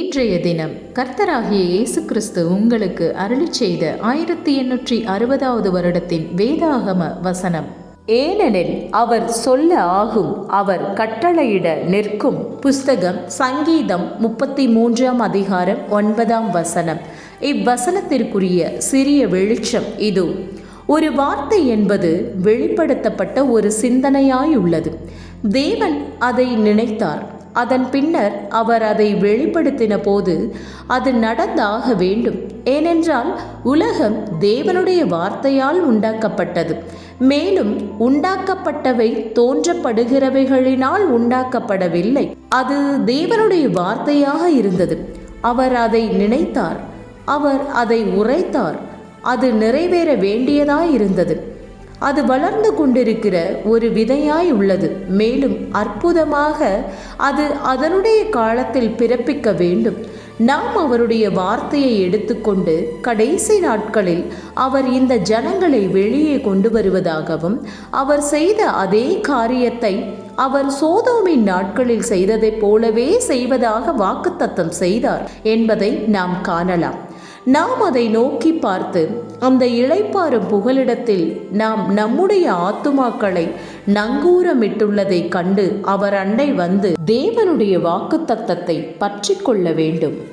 இன்றைய தினம் கர்த்தராகிய இயேசு கிறிஸ்து உங்களுக்கு அருளி செய்த ஆயிரத்தி எண்ணூற்றி அறுபதாவது வருடத்தின் வேதாகம வசனம். ஏனெனில் அவர் சொல்ல ஆகும் அவர் கட்டளையிட நிற்கும். புஸ்தகம் சங்கீதம் முப்பத்தி மூன்றாம் அதிகாரம் ஒன்பதாம் வசனம். இவ்வசனத்திற்குரிய சிறிய வெளிச்சம் இது ஒரு வார்த்தை என்பது வெளிப்படுத்தப்பட்ட ஒரு சிந்தனையாயுள்ளது. தேவன் அதை நினைத்தார். அதன் பின்னர் அவர் அதை வெளிப்படுத்தின போது அது நடந்தாக வேண்டும். ஏனென்றால் உலகம் தேவனுடைய வார்த்தையால் உண்டாக்கப்பட்டது. மேலும் உண்டாக்கப்பட்டவை தோன்றப்படுகிறவைகளினால் உண்டாக்கப்படவில்லை. அது தேவனுடைய வார்த்தையாக இருந்தது. அவர் அதை நினைத்தார். அவர் அதை உரைத்தார். அது நிறைவேற வேண்டியதாயிருந்தது. அது வளர்ந்து கொண்டிருக்கிற ஒரு விதையாய் உள்ளது. மேலும் அற்புதமாக அது அதனுடைய காலத்தில் பிறப்பிக்க வேண்டும். நாம் அவருடைய வார்த்தையை எடுத்துக்கொண்டு கடைசி நாட்களில் அவர் இந்த ஜனங்களை வெளியே கொண்டு வருவதாகவும் அவர் செய்த அதே காரியத்தை அவர் சோதோமின் நாட்களில் செய்ததைப் போலவே செய்வதாக வாக்குத்தத்தம் செய்தார் என்பதை நாம் காணலாம். நாம் அதை நோக்கி பார்த்து அந்த இளைப்பாறும் புகலிடத்தில் நாம் நம்முடைய ஆத்துமாக்களை நங்கூரமிட்டுள்ளதைக் கண்டு அவர் அண்டை வந்து தேவனுடைய வாக்குத்தத்தத்தை பற்றி கொள்ள வேண்டும்.